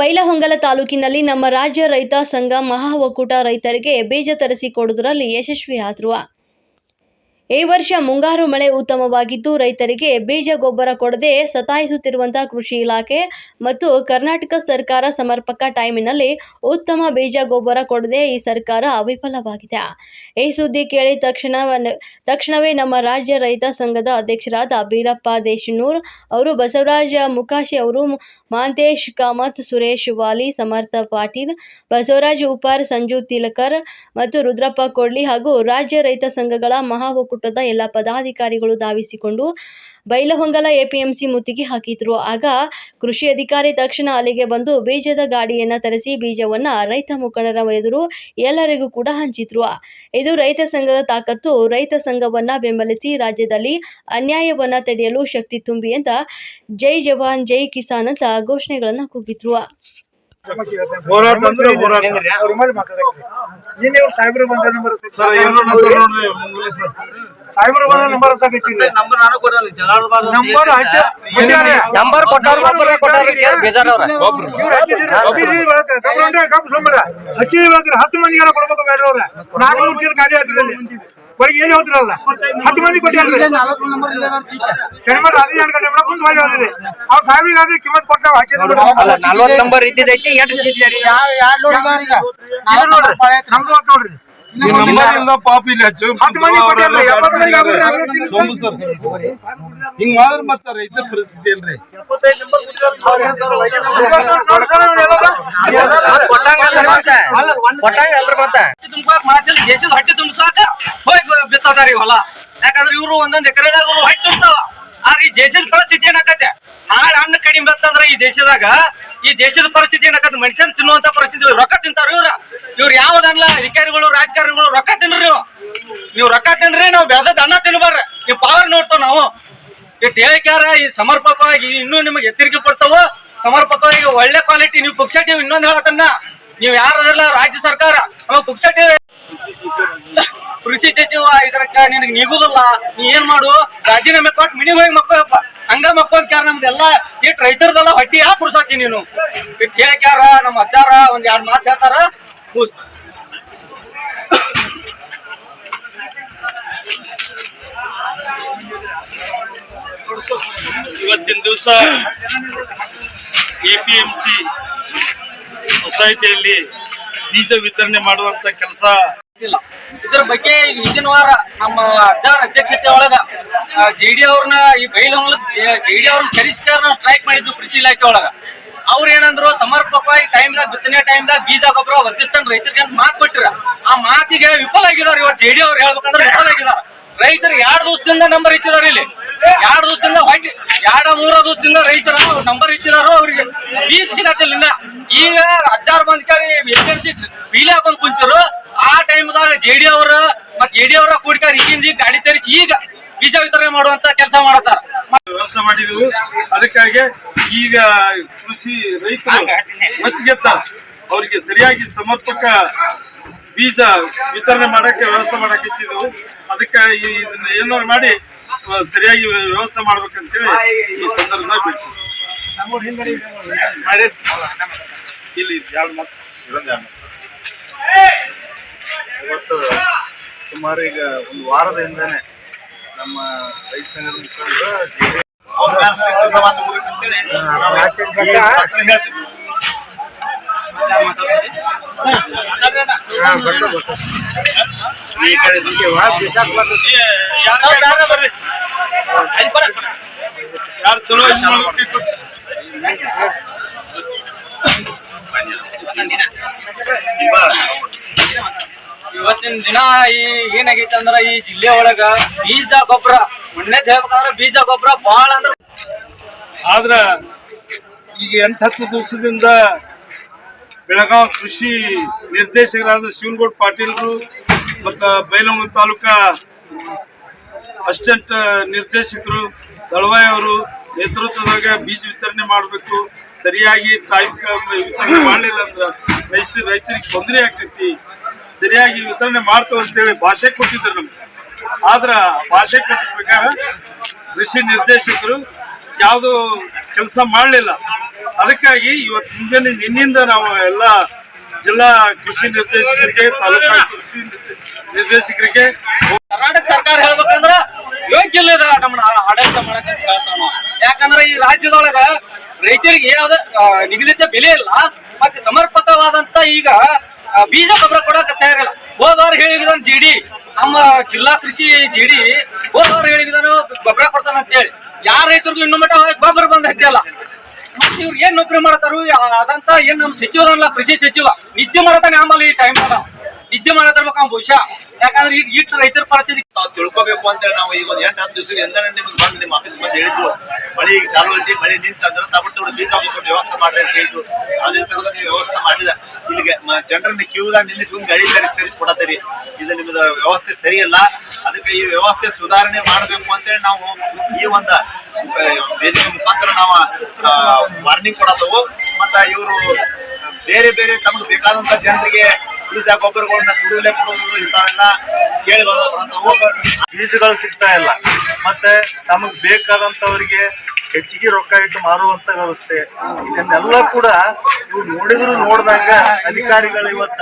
ಬೈಲಹೊಂಗಲ ತಾಲೂಕಿನಲ್ಲಿ ನಮ್ಮ ರಾಜ್ಯ ರೈತ ಸಂಘ ಮಹಾ ಒಕ್ಕೂಟ ರೈತರಿಗೆ ಬೀಜ ತರಿಸಿಕೊಡುವುದರಲ್ಲಿ ಯಶಸ್ವಿಯಾದರು ಈ ವರ್ಷ ಮುಂಗಾರು ಮಳೆ ಉತ್ತಮವಾಗಿದ್ದು, ರೈತರಿಗೆ ಬೀಜ ಗೊಬ್ಬರ ಕೊಡದೆ ಸತಾಯಿಸುತ್ತಿರುವಂತಹ ಕೃಷಿ ಇಲಾಖೆ ಮತ್ತು ಕರ್ನಾಟಕ ಸರ್ಕಾರ ಸಮರ್ಪಕ ಟೈಮಿನಲ್ಲಿ ಉತ್ತಮ ಬೀಜ ಗೊಬ್ಬರ ಕೊಡದೆ ಈ ಸರ್ಕಾರ ವಿಫಲವಾಗಿದೆ. ಈ ಸುದ್ದಿ ಕೇಳಿ ತಕ್ಷಣ ತಕ್ಷಣವೇ ನಮ್ಮ ರಾಜ್ಯ ರೈತ ಸಂಘದ ಅಧ್ಯಕ್ಷರಾದ ಬೀರಪ್ಪ ದೇಶನೂರ್ ಅವರು, ಬಸವರಾಜ ಮುಕಾಶಿ ಅವರು, ಮಾಂತೇಶ್ ಕಾಮತ್, ಸುರೇಶ್ ವಾಲಿ, ಸಮರ್ಥ ಪಾಟೀಲ್, ಬಸವರಾಜ್ ಉಪಾರ್, ಸಂಜು ತಿಲಕರ್ ಮತ್ತು ರುದ್ರಪ್ಪ ಕೊಡ್ಲಿ ಹಾಗೂ ರಾಜ್ಯ ರೈತ ಸಂಘಗಳ ಮಹಾ ಒಕ್ಕೂಟದ ಎಲ್ಲ ಪದಾಧಿಕಾರಿಗಳು ಧಾವಿಸಿಕೊಂಡು ಬೈಲಹೊಂಗಲ ಎಪಿಎಂಸಿ ಮುತ್ತಿಗೆ ಹಾಕಿದ್ರು. ಆಗ ಕೃಷಿ ಅಧಿಕಾರಿ ತಕ್ಷಣ ಅಲ್ಲಿಗೆ ಬಂದು ಬೀಜದ ಗಾಡಿಯನ್ನ ತರಿಸಿ ಬೀಜವನ್ನ ರೈತ ಮುಖಂಡರ ಎದುರು ಎಲ್ಲರಿಗೂ ಕೂಡ ಹಂಚಿದ್ರು. ಇದು ರೈತ ಸಂಘದ ತಾಕತ್ತು. ರೈತ ಸಂಘವನ್ನ ಬೆಂಬಲಿಸಿ ರಾಜ್ಯದಲ್ಲಿ ಅನ್ಯಾಯವನ್ನ ತಡೆಯಲು ಶಕ್ತಿ ತುಂಬಿ ಅಂತ ಜೈ ಜವಾನ್, ಜೈ ಕಿಸಾನ್ ಅಂತ ಘೋಷಣೆಗಳನ್ನ ಕೂಗಿದ್ರು. ಹೋರಾಟ ಅಂದ್ರೆ ಹೋರಾಟ. ಅವ್ರ ಮೇಲೆ ಮಾತಾಡಕ್ಕೆ ನಿನ್ನೆ ಇವ್ರು ಸಾಹೇಬ್ರು ಬಂದ ನಂಬರ್ ಸರ್ ಏನೋ ನಂತರ ನೋಡ್ರಿ ಮುಂಗುಲಿ ಸರ್. ಸಾಹೇಬ್ರು ಬಂದ ನಂಬರ್ ಸಾಕೈತಿ ನಂಬರ್ ನಾನು ಕೊಡಲ್ಲ ಜಲಾಳಬಾದ್ ಅಂತ ನಂಬರ್ ಏನಿಲ್ಲ. ನಂಬರ್ ಕೊಟ್ಟಾರ ಒಬ್ಬರೇ ಕೊಟ್ಟಾರ ಬೇಜಾರವ್ರ ಇವ್ರು ಹಚ್ಚಿದ್ರು ಹಚ್ಚಿದ್ರು ಇವಾಗ ಕಬ್ಬು ಉಂಡೆ ಕಬ್ಬು ಸೋಮವಾರ ಹಚ್ಚಿದ್ರು ಹತ್ತು ಮಂದಿ ಕೊಡ್ಬೇಕು ಬೇಡ ಅವ್ರ. ನಾಲ್ಕು ಚೀಲ ಖಾಲಿ ಆಗ್ತದಲ್ಲಿ ಹೊರಗೆ ಏನು ಹೋಗ್ತಿರಲ್ಲ ಹತ್ತು ಮಂದಿ ಕೊಟ್ಟಿದ್ದಾರೆ ಅದೇ ಎರಡು ಗಂಟೆ ಮೇಲೆ ಕುಂತು ಮಾಡಿ ಹೋದ್ರಿ ಅವ್ರ ಸಾಹೇಬ್ರಿಗೆ ಅದೇ ಕಿಮ್ಮತ್ ಕೊಟ್ಟಾವ ಹಚ್ಚಿದ್ರು ಅಲ್ಲ ನಲ್ವತ್ ನಂಬರ್ ಇದ್ದಿದ್ದೈತಿ ಎಂಟು ನೋಡ್ರಿ? ನಮ್ದು ನೋಡ್ರಿ. ಪಾಪ ಇಲ್ಲಿ ಹಿಂಗ್ ಮಾಡಿದ್ರೆ ಮತ್ತೆ ರೈತರ ಪರಿಸ್ಥಿತಿ ಏನ್ರಿ? ಹೊಟ್ಟೆ ತುಂಬಿಸಾಕ? ಹೋಗಿ ಬಿತ್ತದಾರಿ ಹೊಲ. ಯಾಕಂದ್ರೆ ಇವ್ರು ಒಂದೊಂದ್ ಎಕರೆದಾಗ ಹೊಟ್ಟೆ ತುಂಬ್ತಾವ. ಆದ್ರೆ ಈ ದೇಶದ ಪರಿಸ್ಥಿತಿ ಏನಾಕತ್ತೆ? ನಾಳೆ ಹಣ್ಣು ಕಡಿಮೆ ಬರ್ತಂದ್ರ ಈ ದೇಶದಾಗ ಈ ದೇಶದ ಪರಿಸ್ಥಿತಿ ಏನಾಕತ್ತೆ? ಮನುಷ್ಯನ್ ತಿನ್ನುವಂತ ಪರಿಸ್ಥಿತಿ ರೊಕ್ಕ ತಿಂತಾರ ಇವ್ರ. ಇವ್ರು ಯಾವ್ದಲ್ಲ? ಅಧಿಕಾರಿಗಳು, ರಾಜಕಾರಣಿಗಳು ರೊಕ್ಕ ತಿನ್ರಿ ನೀವು ನೀವು ರೊಕ್ಕ ತಿನ್ರಿ ನಾವು ಬೆಳೆದ ಅನ್ನ ತಿನ್ಬಾರ ನೀವು ಪವರ್ ನೋಡ್ತಾವ ನಾವು. ಈ ಹೇಳಿಕ್ಯಾರ, ಈ ಸಮರ್ಪಕವಾಗಿ ಇನ್ನೂ ನಿಮಗೆ ಎಚ್ಚರಿಕೆ ಕೊಡ್ತಾವ, ಸಮರ್ಪಕವಾಗಿ ಒಳ್ಳೆ ಕ್ವಾಲಿಟಿ ನೀವು ಪುಕ್ಷಟಿ ಇನ್ನೊಂದು ಹೇಳತನ್ನ ನೀವು ಯಾರಲ್ಲ ರಾಜ್ಯ ಸರ್ಕಾರ. ಪುಕ್ಷಟಿ ಕೃಷಿ ಸಚಿವ ಇದಕ್ಕ ನಿನಗೆ ನಿಗುದಿಲ್ಲ. ನೀ ಏನ್ ಮಾಡು? ರಾಜೀನಾಮೆ ಕೊಟ್ಟು ಮಿನಿ ಹೋಗಿ ಮಕ್ಕಳಪ್ಪ. ಹಂಗ ಮಕ್ಕಳ ನಮ್ದೆಲ್ಲ ಈ ರೈತರದೆಲ್ಲ ಹೊಟ್ಟಿ ಯಾಕೆ ಕುಡ್ಸಾಕಿ ನೀನು. ಇಟ್ ನಮ್ಮ ಅಜ್ಜಾರ ಒಂದ್ ಎರಡ್ ಮಾತು ಹೇಳ್ತಾರ. ಇವತ್ತಿನ ದಿವಸ ಎಪಿಎಂಸಿ ಸೊಸೈಟಿಯಲ್ಲಿ ಬೀಜ ವಿತರಣೆ ಮಾಡುವಂತ ಕೆಲಸ ಇಲ್ಲ ಇದ್ರ ಬಗ್ಗೆ ಹಿಂದಿನ ವಾರ ನಮ್ಮ ಅಜ್ಜಾರ ಅಧ್ಯಕ್ಷತೆ ಒಳಗ ಜೆಡಿ ಅವ್ರನ್ನ ಈ ಬೈಲ್ ಜೆ ಡಿ ಅವ್ರನ್ನ ಕರೆಸ್ಕಾರ ನಾವು ಸ್ಟ್ರೈಕ್ ಮಾಡಿದ್ವಿ ಕೃಷಿ ಇಲಾಖೆ ಒಳಗ. ಅವ್ರ ಏನಂದ್ರು ಸಮರ್ಪಕವಾಗಿ ಟೈಮ್ದಾಗ ಬಿತ್ತನೆ ಟೈಮ್ದಾಗ ಬೀಜ, ಗೊಬ್ಬರ ಒದಗಿಸ್ತಾನ ರೈತರಿಗೆ ಅಂತ ಮಾತು ಕೊಟ್ಟಿರ ಆ ಮಾತಿಗೆ ವಿಫಲ ಆಗಿದಾರ ಇವತ್ತು ಜೆಡಿ ಅವ್ರು ಹೇಳ್ಬೇಕಂದ್ರೆ ವಿಫಲ ಆಗಿದಾರ ರೈತರು ಎರಡು ದಿವಸದಿಂದ ನಂಬರ್ ಇಚ್ಚಿದಾರ ಇಲ್ಲಿ. ಎರಡು ದಿವಸದಿಂದ ಹೊಟ್ಟೆ ಎರಡ ಮೂರ ದಿವಸದಿಂದ ರೈತರ ನಂಬರ್ ಇಚ್ಚಿದಾರು ಅವ್ರಿಗೆ. ಬೀಜ ಸಿಗತ್ತಿಲ್ಲ. ಈಗ ಹಜಾರ್ ಬಂದ್ ಕಾರಿ ಸಿ ಬೀಲಿ ಹಾಕೊಂಡ್ ಕುಂತಿರು. ಆ ಟೈಮ್ದಾಗ ಜೆಡಿ ಅವ್ರ ಮತ್ ಜೆಡಿ ಅವರ ಕೂಡಿಕಾರ ಈಗಿಂದ ಈಗ ಗಾಡಿ ತರಿಸಿ ಈಗ ಬೀಜ ವಿತರಣೆ ಮಾಡುವಂತ ಕೆಲಸ ಮಾಡತ್ತಾರ. ವ್ಯವಸ್ಥೆ ಮಾಡಿದೆವು. ಅದಕ್ಕಾಗಿ ಈಗ ಕೃಷಿ ರೈತರು ಮಚ್ಚಿಗೆತ್ತ ಅವರಿಗೆ ಸರಿಯಾಗಿ ಸಮರ್ಪಕ ಬೀಜ ವಿತರಣೆ ಮಾಡಕ್ಕೆ ವ್ಯವಸ್ಥೆ ಮಾಡಕ್ಕೆ ಇಟ್ಟಿದ್ದೆವು. ಅದಕ್ಕೆ ಈ- ಇದನ್ನ ಏನಾರು ಮಾಡಿ ಸರಿಯಾಗಿ ವ್ಯವಸ್ಥೆ ಮಾಡ್ಬೇಕಂತೇಳಿ ಈ ಸಂದರ್ಭದಾಗ ಬಿಟ್ಟು ಇಲ್ಲಿ ಎರಡು ಮಾತು? ಇರೋದು ಎರಡು ಮಾತು. ಇವತ್ತು ಸುಮಾರು ಈಗ ಒಂದು ವಾರದ ಹಿಂದೆನೆ ನಮ್ಮ ರೈತ ಸಂಘದ ಮುಖಂಡರು ಚಲೋ ಇವತ್ತಿನ ದಿನ ಈ ಏನಾಗೈತೆ ಅಂದ್ರ ಈ ಜಿಲ್ಲೆ ಒಳಗ ಬೀಜ ಗೊಬ್ಬರ ಮೊನ್ನೆ ಹೇಳ್ಬೇಕಂದ್ರ ಬೀಜ ಗೊಬ್ಬರ ಬಹಳ ಅಂದ್ರ ಆದ್ರ ಈಗ ಎಂಟು ಹತ್ತು ದಿವಸದಿಂದ ಬೆಳಗಾವ್ ಕೃಷಿ ನಿರ್ದೇಶಕರಾದ ಶಿವನಗೌಡ ಪಾಟೀಲ್ರು ಮತ್ತು ಬೈಲಹೊಂಗಲ ತಾಲೂಕಾ ಅಸಿಸ್ಟೆಂಟ್ ನಿರ್ದೇಶಕರು ದಳವಾಯಿ ಅವರು ನೇತೃತ್ವದಾಗ ಬೀಜ ವಿತರಣೆ ಮಾಡಬೇಕು. ಸರಿಯಾಗಿ ಟೈಮ್ ವಿತರಣೆ ಮಾಡಲಿಲ್ಲ ಅಂದ್ರೆ ರೈತ ರೈತರಿಗೆ ತೊಂದರೆ ಆಗ್ತೈತಿ. ಸರಿಯಾಗಿ ವಿತರಣೆ ಮಾಡ್ತೇವೆ ಅಂತೇಳಿ ಭಾಷೆ ಕೊಟ್ಟಿದ್ರು ನಮ್ಗೆ. ಆದ್ರ ಭಾಷೆ ಕೊಟ್ಟ ಪ್ರಕಾರ ಕೃಷಿ ನಿರ್ದೇಶಕರು ಯಾವುದು ಕೆಲಸ ಮಾಡಲಿಲ್ಲ. ಅದಕ್ಕಾಗಿ ಇವತ್ತು ಮುಂಜಾನೆ ನಿನ್ನಿಂದ ನಾವು ಎಲ್ಲ ಜಿಲ್ಲಾ ಕೃಷಿ ನಿರ್ದೇಶಕರಿಗೆ, ತಾಲೂಕಾ ಕೃಷಿ ನಿರ್ದೇಶಕರಿಗೆ ಕರ್ನಾಟಕ ಸರ್ಕಾರ ಹೇಳ್ಬೇಕಂದ್ರ ಯೋಗ್ಯ ಇಲ್ಲ ನಮ್ಮನ್ನ ಆಡಳಿತ ಮಾಡಕ್ಕೆ ಯಾಕಂದ್ರೆ ಈ ರಾಜ್ಯದೊಳಗ ರೈತರಿಗೆ ಯಾವ್ದ ನಿಗದಿತ ಬೆಲೆ ಇಲ್ಲ, ಮತ್ತೆ ಸಮರ್ಪಕವಾದಂತ ಈಗ ಬೀಜ ಗೊಬ್ಬರ ಕೊಡಕ್ಕೆ ತಯಾರಿಲ್ಲ. ಹೋದವಾರ ಜಿ ಜಿಡಿ ನಮ್ಮ ಜಿಲ್ಲಾ ಕೃಷಿ ಜಿಡಿ ಹೋದವ್ರು ಹೇಳಿದಾನು ಗೊಬ್ಬರ ಕೊಡ್ತಾನ ಅಂತ ಹೇಳಿ ಯಾರ ರೈತರಿಗೂ ಇನ್ನು ಮಟ್ಟ ಗೊಬ್ಬರ ಬಂದ ಹತ್ತಿಯಲ್ಲ. ಮತ್ತೆ ಇವ್ರು ಏನ್ ನೌಕರಿ ಮಾಡ್ತಾರು ಅದಂತ ಏನ್ ನಮ್ ಸಚಿವರಲ್ಲ, ಕೃಷಿ ಸಚಿವ. ನಿದ್ದೆ ಮಾಡತಾನೆ ಆಮೇಲೆ ಈ ಟೈಮ್ ನಿದ್ದೆ ಮಾಡತಿರ್ಬೇಕು ಅವ್ನು ಬಹುಶಃ. ಯಾಕಂದ್ರೆ ಈ ಇಟ್ಟು ರೈತರ ಪರಿಸ್ಥಿತಿ ನಾವು ತಿಳ್ಕೊಬೇಕು ಅಂತೇಳಿ ನಾವು ಈಗ ಒಂದ್ ಎಂಟು, ಹತ್ತು ಎಂದನೇ ನಿಮ್ಗೆ ಬಂದು ನಿಮ್ಮ ಆಫೀಸ್ ಬಂದು ಹೇಳಿದ್ದು. ಮಳೆ ಈಗ ಚಾಲು ಐತಿ, ಮಳೆ ನಿಂತಂದ್ರೆ ತಗೊಂಡು ಬೀಜ ಹಾಕೊಂಡು ವ್ಯವಸ್ಥೆ ಮಾಡ್ರಿ ಅಂತ ಹೇಳಿದ್ದು. ಅದೇ ತರದ ನೀವು ವ್ಯವಸ್ಥೆ ಮಾಡಿಲ್ಲ. ಇಲ್ಲಿಗೆ ಜನರನ್ನ ಕ್ಯೂದಾಗ ನಿಲ್ಲಿಸ್ಕೊಂಡು ಗಡಿ ತರಿಸಿ ಕೊಡತ್ತೀರಿ. ಇದು ನಿಮ್ದ ವ್ಯವಸ್ಥೆ ಸರಿಯಲ್ಲ. ಅದಕ್ಕೆ ಈ ವ್ಯವಸ್ಥೆ ಸುಧಾರಣೆ ಮಾಡಬೇಕು ಅಂತೇಳಿ ನಾವು ಈ ಒಂದು ವೇದಿಕೆ ಮುಖಾಂತರ ನಾವು ವಾರ್ನಿಂಗ್ ಕೊಡತ್ತವು. ಮತ್ತ ಇವರು ಬೇರೆ ಬೇರೆ ತಮಗೆ ಬೇಕಾದಂತ ಜನರಿಗೆ ಬೀಜ ಗೊಬ್ಬರಗಳನ್ನ ಕುಡಿಯಲೇ ಕೊಡೋದು ಇಂಥವೆಲ್ಲ ಕೇಳಿ ಬಂದವು ಬೀಜಗಳು ಸಿಗ್ತಾ ಇಲ್ಲ. ಮತ್ತೆ ತಮಗ್ ಬೇಕಾದಂತವರಿಗೆ ಹೆಚ್ಚಿಗೆ ರೊಕ್ಕ ಇಟ್ಟು ಮಾರುವಂತ ವ್ಯವಸ್ಥೆ. ಇದನ್ನೆಲ್ಲ ಕೂಡ ಇವ್ರು ನೋಡಿದ್ರು ನೋಡ್ದಂಗ ಅಧಿಕಾರಿಗಳು ಇವತ್ತ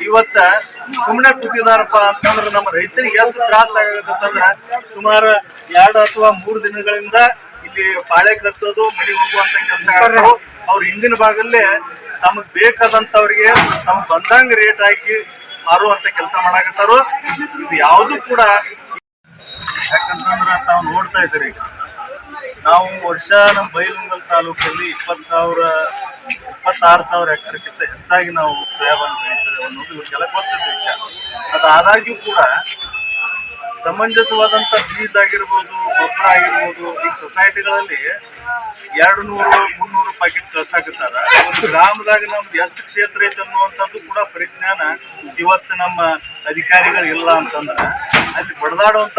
ಇವತ್ತ ಸುಮ್ಮನೆ ಕೂತಿದಾರಪ್ಪ ಅಂತಂದ್ರೆ ನಮ್ಮ ರೈತರಿಗೆ ಎಷ್ಟು ತ್ರಾಸ ಆಗತ್ತಂದ್ರ ಸುಮಾರು ಎರಡು ಅಥವಾ ಮೂರು ದಿನಗಳಿಂದ ಇಲ್ಲಿ ಪಾಳೆ ಕಚ್ಚೋದು ಮನೆ ಹೋಗುವಂತ ಕೆಲಸ ಅವ್ರ ಹಿಂದಿನ ಭಾಗದಲ್ಲೇ ತಮಗ್ ಬೇಕಾದಂತವ್ರಿಗೆ ತಮ್ಗೆ ಬಂದಂಗ ರೇಟ್ ಹಾಕಿ ಮಾರುವಂತ ಕೆಲಸ ಮಾಡಾಕತ್ತಾರು. ಇದು ಯಾವುದು ಕೂಡ ಯಾಕಂತಂದ್ರ ತಾವು ನೋಡ್ತಾ ಇದ್ದೀರಿ. ನಾವು ವರ್ಷ ನಮ್ಮ ಬೈಲುಂಗಲ್ ತಾಲೂಕಲ್ಲಿ ಇಪ್ಪತ್ತು ಸಾವಿರ, ಇಪ್ಪತ್ತಾರು ಸಾವಿರ ಎಕರೆಕ್ಕಿಂತ ಹೆಚ್ಚಾಗಿ ನಾವು ಸೋಯಾಬಾನ್ ಬೆಳೀತೇವೆ ಅನ್ನೋದು ಇವ್ರಿಗೆಲ್ಲ ಗೊತ್ತಿದೆ ವಿಷಯ ಅದಾದಾಗ್ಯೂ ಕೂಡ ಸಮಂಜಸವಾದಂತ ಬೀಜ ಆಗಿರ್ಬೋದು, ಗೊಬ್ಬರ ಆಗಿರ್ಬೋದು, ಈ ಸೊಸೈಟಿಗಳಲ್ಲಿ ಎರಡು ನೂರು, ಮುನ್ನೂರು ಪ್ಯಾಕೆಟ್ ಕಳ್ಸಾಕತ್ತಾರ. ಗ್ರಾಮದಾಗ ನಮ್ದು ಎಷ್ಟು ಕ್ಷೇತ್ರ ಐತೆ ಅನ್ನುವಂಥದ್ದು ಕೂಡ ಪರಿಜ್ಞಾನ ಇವತ್ತು ನಮ್ಮ ಅಧಿಕಾರಿಗಳು ಇಲ್ಲ ಅಂತಂದ್ರೆ ಅಲ್ಲಿ ಬಡದಾಡುವಂತ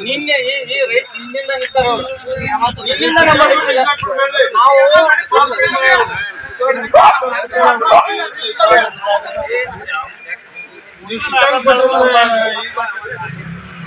ನಿನ್ನೆ ಈ ಈ ರೈತ ಇಲ್ಲಿಂದ ನಿಂತಾರೋ ಇಲ್ಲಿಂದ ನಮ್ಮ ನಾವು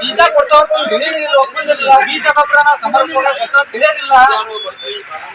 ಬೀಜ ಕೊಡ್ತಾವ್ರು ಬೀಜ ಗೊಬ್ಬರನ ಸಂಬಂಧ ಕೊಡ್ತಾವ್ ತಿಳಿಯಲಿಲ್ಲ